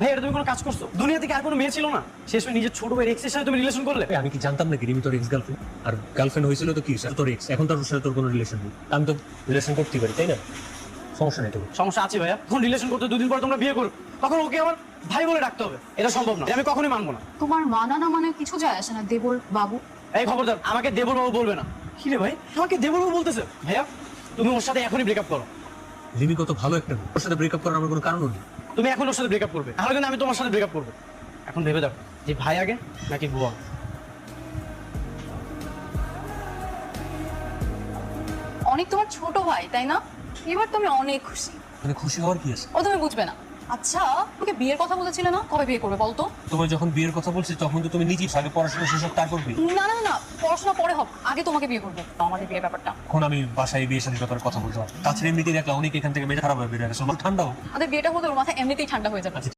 ভাই এটা তুমি কোনো কাজ করছ? দুনিয়া থেকে আর কোনো মেয়ে ছিল না? শেষ হয়ে নিজের ছোট ভাইয়ের এক্সের সাথে তুমি রিলেশন করলে? আমি কি জানতাম নাকি রিমি তোর এক্স গার্লফ্রেন্ড আর গার্লফ্রেন্ড হয়েছিল তো কি? তোর এক্স এখন তোর সাথে তোর কোনো রিলেশন নেই। আমি তো রিলেশন করতেই পারি তাই না? সমস্যা নেই তো সমস্যা আছে ভাইয়া। এখন রিলেশন করতে দুদিন পর তোমরা বিয়ে করো তখন ওকে আমার ভাই বলে ডাকতে হবে। এটা সম্ভব না। আমি কখনোই মানবো না। তোমার মানা না মানে কিছু যায় আসে না দেবর বাবু? এই খবরদার আমাকে দেবর বাবু বলবে না। কি রে ভাই? আমাকে দেবর বাবু বলতেছে। ভাইয়া তুমি ওর সাথে এখনই ব্রেকআপ করো। রিমি কত ভালো একটা ওর সাথে ব্রেকআপ করার আমার কোনো কারণ নেই। তুমি এখন ওর সাথে ব্রেকআপ করবে। তাহলে কিন্তু আমি তোমার সাথে ব্রেকআপ করব। এখন ভেবে দেখো যে ভাই আগে নাকি বুয়া অনেক তোমার ছোট ভাই তাই না? এবার তুমি অনেক খুশি। মানে খুশি হওয়ার কি আছে? ও তুমি বুঝবে না। আচ্ছা তোকে বিয়ের কথা বলেছিলে না? কবে বিয়ে করবে বলতো? তোমার যখন বিয়ের কথা বলছি তখন তো তুমি নিজেই আগে পড়াশোনা শেষ হোক তারপর বিয়ে? না না না পড়াশোনা পরে হোক আগে তোমাকে বিয়ে করব। আমাদের বিয়ের ব্যাপারটা। এখন আমি বাসায় বিয়ে সাথে ব্যাপারে কথা বলতে পারব তাছাড়া এমনিতেই দেখলাম অনেক এখান থেকে মেজা খারাপ হয়ে বেরিয়ে গেছে ঠান্ডা হোক আমাদের বিয়েটা হলে ওর মাথায় এমনিতেই ঠান্ডা হয়ে যাবে।